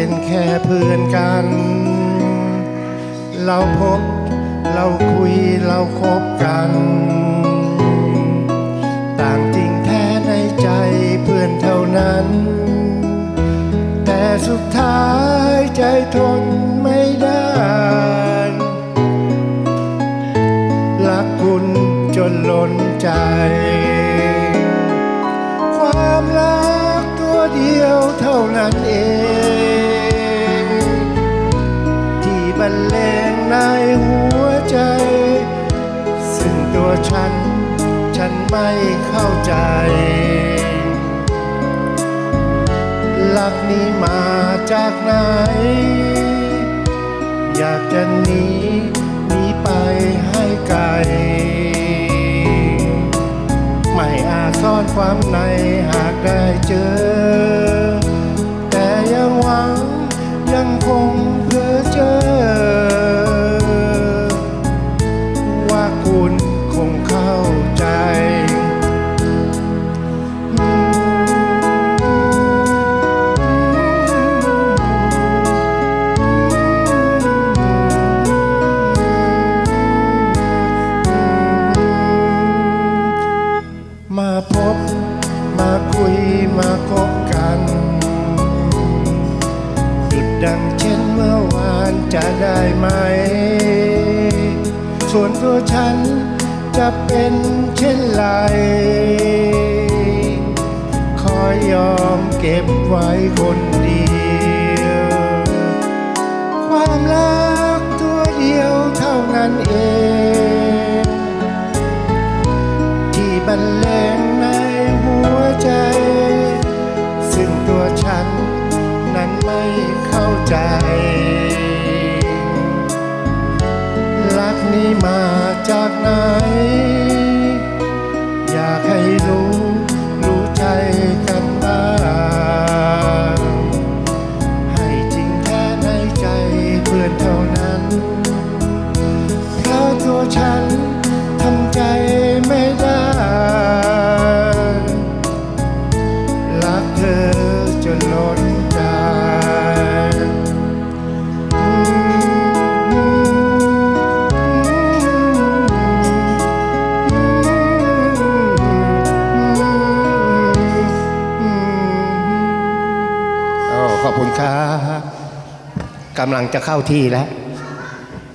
เป็นแค่เพื่อนกัน เราพบเราคุยเราคบกัน ต่างจริงแท้ในใจเพื่อนเท่านั้น แต่สุดท้ายใจทนไม่ได้ รักคุณจนล้นใจความรักตัวเดียวเท่านั้นเอง ในหัวใจ ซึ่งตัวฉัน ฉันไม่เข้าใจลักนี้มาจากไหน อยากจะหนีหนีไปให้ไกล ไม่อาจซ่อนความในหากได้เจอ ดังเช่นเมื่อวานจะได้ไหม ส่วนตัวฉันจะเป็นเช่นไรขอยอมเก็บไว้คนเดียว ความรักตัวเดียวเท่านั้นเอง ที่บรรเลงในหัวใจ ซึ่งตัวฉันนั้นไม่เข้า ใจ คุณครับกำลังจะเข้าที่แล้ว